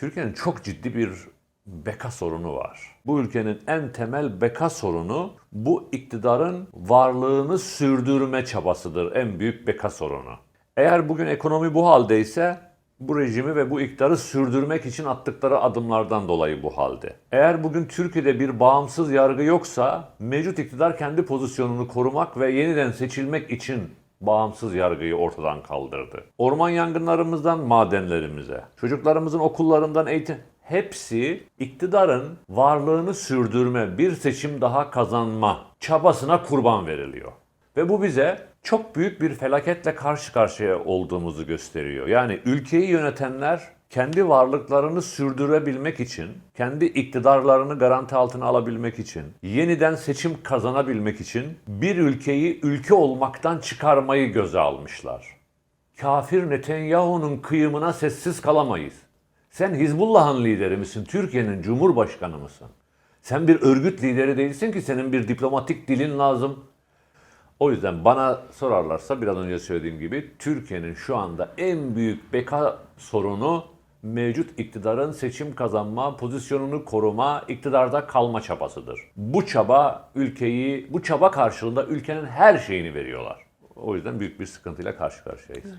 Türkiye'nin çok ciddi bir beka sorunu var. Bu ülkenin en temel beka sorunu bu iktidarın varlığını sürdürme çabasıdır. En büyük beka sorunu. Eğer bugün ekonomi bu haldeyse bu rejimi ve bu iktidarı sürdürmek için attıkları adımlardan dolayı bu halde. Eğer bugün Türkiye'de bir bağımsız yargı yoksa mevcut iktidar kendi pozisyonunu korumak ve yeniden seçilmek için bağımsız yargıyı ortadan kaldırdı. Orman yangınlarımızdan madenlerimize, çocuklarımızın okullarından eğitim hepsi iktidarın varlığını sürdürme, bir seçim daha kazanma çabasına kurban veriliyor. Ve bu bize çok büyük bir felaketle karşı karşıya olduğumuzu gösteriyor. Yani ülkeyi yönetenler kendi varlıklarını sürdürebilmek için, kendi iktidarlarını garanti altına alabilmek için, yeniden seçim kazanabilmek için bir ülkeyi ülke olmaktan çıkarmayı göze almışlar. Kafir Netanyahu'nun kıyımına sessiz kalamayız. Sen Hizbullah'ın lideri misin? Türkiye'nin cumhurbaşkanı mısın? Sen bir örgüt lideri değilsin ki senin bir diplomatik dilin lazım. O yüzden bana sorarlarsa biraz önce söylediğim gibi Türkiye'nin şu anda en büyük beka sorunu mevcut iktidarın seçim kazanma, pozisyonunu koruma, iktidarda kalma çabasıdır. Bu çaba ülkeyi, bu çaba karşılığında ülkenin her şeyini veriyorlar. O yüzden büyük bir sıkıntıyla karşı karşıyayız.